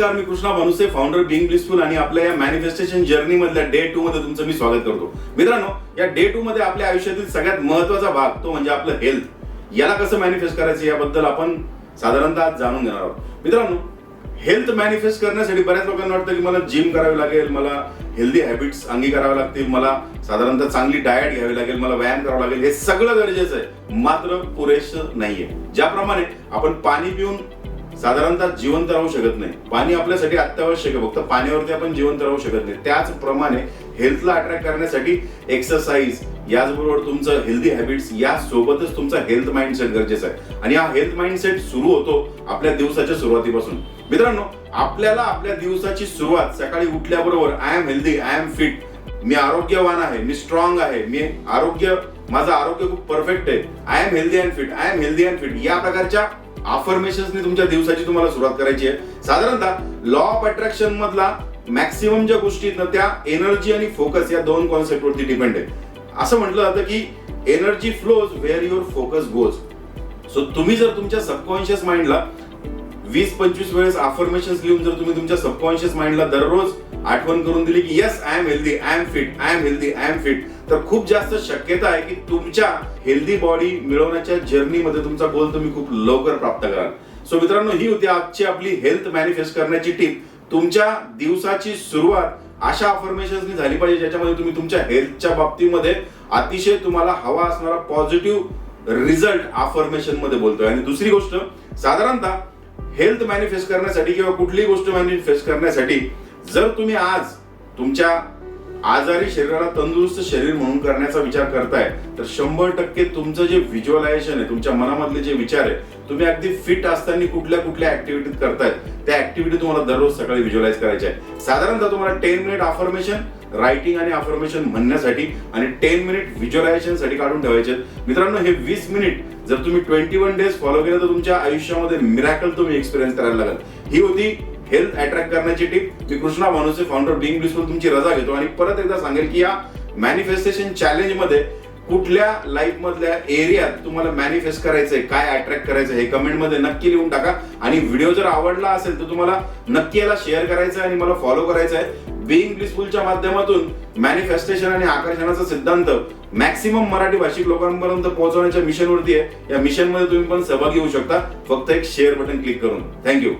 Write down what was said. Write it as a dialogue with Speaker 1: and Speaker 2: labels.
Speaker 1: नमस्कार मी Krishna Bhanuse founder being blissful आणि आपल्या या मॅनिफेस्टेशन जर्नी मधल्या डे टू मध्ये तुमचं मी स्वागत करतो. मित्रांनो या डे टू मध्ये आपल्या आयुष्यातील सगळ्यात महत्त्वाचा भाग तो म्हणजे आपलं हेल्थ याला कसं मॅनिफेस्ट करायचं याबद्दल आपण साधारणतः आज जाणून घेणार आहोत. मित्रांनो हेल्थ मॅनिफेस्ट करण्यासाठी बऱ्याच लोकांना वाटतं की मला जिम करावी लागेल मला हेल्दी हॅबिट्स अंगी लागतील मला साधारणतः चांगली डायट घ्यावी लागेल मला व्यायाम करावा लागेल हे सगळं गरजेचं आहे. मात्र पुरेसं नाहीये. ज्याप्रमाणे आपण पाणी पिऊन साधारणतः जिवंत राहू शकत नाही. पाणी आपल्यासाठी अत्यावश्यक आहे. फक्त पाण्यावरती आपण जिवंत राहू शकत नाही. त्याचप्रमाणे हेल्थला अट्रॅक्ट करण्यासाठी एक्सरसाइज याचबरोबर तुमचं हेल्दी हॅबिट्स या सोबतच तुमचा हेल्थ माइंडसेट गरजेचा आहे. आणि हा हेल्थ माइंडसेट सुरू होतो आपल्या दिवसाच्या सुरुवातीपासून. मित्रांनो आपल्याला आपल्या दिवसाची सुरुवात सकाळी उठल्याबरोबर I am healthy I am fit मी आरोग्यवान आहे मी स्ट्रॉंग आहे मी आरोग्य माझं आरोग्य खूप परफेक्ट आहे. I am healthy and fit I am healthy and fit या प्रकारच्या अफर्मेशन्सनी तुमच्या दिवसाची तुम्हाला सुरुवात करायची आहे. साधारणतः लॉ ऑफ अट्रॅक्शन मधला मॅक्सिमम ज्या गोष्टी आहेत ना त्या एनर्जी आणि फोकस या दोन कॉन्सेप्ट वरती डिपेंड आहे असं म्हटलं जातं की energy flows where your focus goes so तुम्ही जर तुमच्या सबकॉन्शियस माइंडला वीस पंचवीस वेळेस अफर्मेशन लिहून जर तुम्ही तुमच्या सबकॉन्शियस माइंडला दररोज आठवण करून दिली की yes I am healthy I am fit I am healthy I am fit तर खूप जास्त शक्यता आहे की तुमच्या हेल्दी बॉडी मिळवण्याच्या जर्नीमध्ये तुमचा गोल तुम्ही खूप लवकर प्राप्त कराल. सो मित्रांनो ही होती आजची आपली हेल्थ मॅनिफेस्ट करण्याची टीप तुमच्या दिवसाची सुरुवात अशा अफर्मेशन झाली पाहिजे ज्याच्यामध्ये तुम्ही तुमच्या हेल्थच्या बाबतीमध्ये अतिशय तुम्हाला हवा असणारा पॉझिटिव्ह रिझल्ट अफर्मेशनमध्ये बोलतोय. आणि दुसरी गोष्ट साधारणतः हेल्थ मॅनिफेस्ट करण्यासाठी किंवा कुठलीही गोष्ट मॅनिफेस्ट करण्यासाठी जर तुम्ही आज तुमच्या आजारी शरीराला तंदुरुस्त शरीर म्हणून करण्याचा विचार करताय तर शंभर टक्के तुमचं जे व्हिज्युअलायझेशन आहे तुमच्या मनामधले जे विचार आहे तुम्ही अगदी फिट असताना कुठल्या कुठल्या ऍक्टिव्हिटीत करतायत. त्या ऍक्टिव्हिटी तुम्हाला दररोज सकाळी व्हिज्युअलाइज करायच्या आहे साधारणतः तुम्हाला टेन मिनिट अफॉर्मेशन रायटिंग आणि अफर्मेशन म्हणण्यासाठी आणि टेन मिनिट व्हिज्युअलायझेशनसाठी काढून ठेवायचे मित्रांनो हे वीस मिनिट जर तुम्ही ट्वेंटी वन डेज फॉलो केलं तर तुमच्या आयुष्यामध्ये मिरॅकल तुम्ही एक्सपिरियन्स करायला लागाल. ही होती हेल्थ अट्रॅक्ट करण्याची टीप मी Krishna Bhanuse founder being blissful तुमची रजा घेतो आणि परत एकदा सांगेल की या मॅनिफेस्टेशन चॅलेंजमध्ये कुठल्या लाईफ मधल्या एरियात तुम्हाला मॅनिफेस्ट करायचंय काय अट्रॅक्ट करायचं हे कमेंटमध्ये नक्की लिहून टाका. आणि व्हिडिओ जर आवडला असेल तर तुम्हाला नक्की याला शेअर करायचं आहे आणि मला फॉलो करायचं आहे बिईंग ब्लिसफुलच्या माध्यमातून मॅनिफेस्टेशन आणि आकर्षणाचा सिद्धांत मॅक्सिमम मराठी भाषिक लोकांपर्यंत पोहोचवण्याच्या मिशनवरती आहे. या मिशनमध्ये तुम्ही पण सहभागी होऊ शकता. फक्त एक शेअर बटन क्लिक करून. Thank you